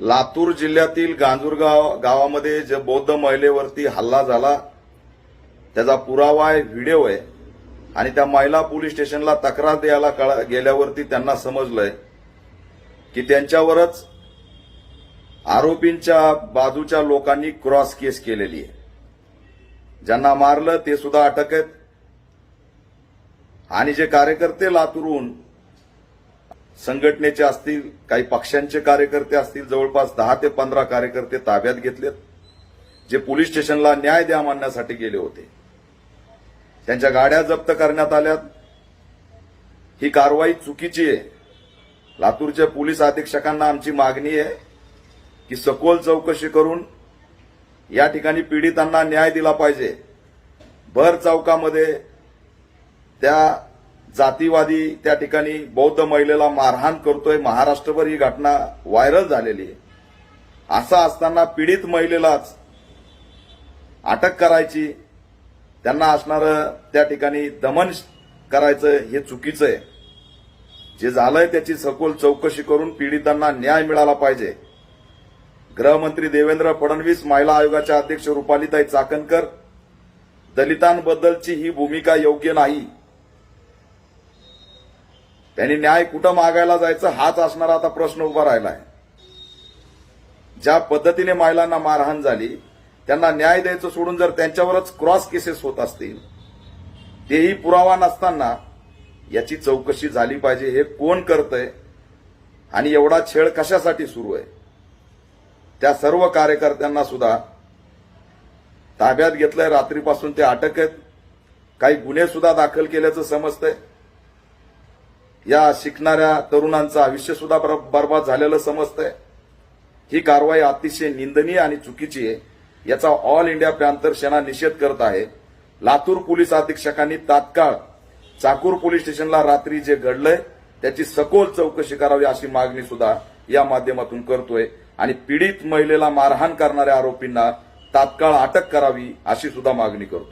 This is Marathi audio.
लातूर जिल्ह्यातील गांजूरगाव गावामध्ये जे बौद्ध महिलेवरती हल्ला झाला त्याचा पुरावा आहे व्हिडिओ आहे. आणि त्या महिला पोलीस स्टेशनला तक्रार द्यायला गेल्यावरती त्यांना समजलंय की त्यांच्यावरच आरोपींच्या बाजूच्या लोकांनी क्रॉस केस केलेली आहे. ज्यांना मारलं ते सुद्धा अटक आहेत. आणि जे कार्यकर्ते लातूरहून संघटनेचे असतील काही पक्षांचे कार्यकर्ते असतील जवळपास दहा ते पंधरा कार्यकर्ते ताब्यात घेतलेत जे पोलीस स्टेशनला न्याय द्या मानण्यासाठी गेले होते. त्यांच्या गाड्या जप्त करण्यात आल्यात. ही कारवाई चुकीची आहे. लातूरच्या पोलीस अधीक्षकांना आमची मागणी आहे की सखोल चौकशी करून या ठिकाणी पीडितांना न्याय दिला पाहिजे. भर चौकामध्ये त्या जातीवादी त्या ठिकाणी बौद्ध महिलेला मारहाण करतोय. महाराष्ट्रभर ही घटना व्हायरल झालेली आहे. असं असताना पीडित महिलेलाच अटक करायची त्यांना असणारं त्या ठिकाणी दमन करायचं हे चुकीचं आहे. जे झालंय त्याची सखोल चौकशी करून पीडितांना न्याय मिळाला पाहिजे. गृहमंत्री देवेंद्र फडणवीस महिला आयोगाच्या अध्यक्ष रुपालीताई चाकणकर दलितांबद्दलची ही भूमिका योग्य नाही. त्यांनी न्याय कुठं मागायला जायचं हाच असणारा आता प्रश्न उभा राहिला आहे ज्या पद्धतीने महिलांना मारहाण झाली त्यांना न्याय द्यायचं सोडून जर त्यांच्यावरच क्रॉस केसेस होत असतील तेही पुरावा नसताना याची चौकशी झाली पाहिजे हे कोण करतंय आणि एवढा छेड कशासाठी सुरू आहे? त्या सर्व कार्यकर्त्यांना सुद्धा ताब्यात घेतलंय. रात्रीपासून ते अटक आहेत. काही गुन्हे सुद्धा दाखल केल्याचं समजतंय. या शिकणाऱ्या तरुणांचं आयुष्य सुद्धा बर- बर्बाद झालेलं समजतंय. ही कारवाई अतिशय निंदनीय आणि चुकीची आहे. याचा ऑल इंडिया पॅन्थर सेना निषेध करत आहे. लातूर पोलीस अधीक्षकांनी तात्काळ चाकूर पोलीस स्टेशनला रात्री जे घडलंय त्याची सखोल चौकशी करावी अशी मागणी सुद्धा या माध्यमातून करतोय. आणि पीडित महिलेला मारहाण करणाऱ्या आरोपींना तात्काळ अटक करावी अशी सुद्धा मागणी करतो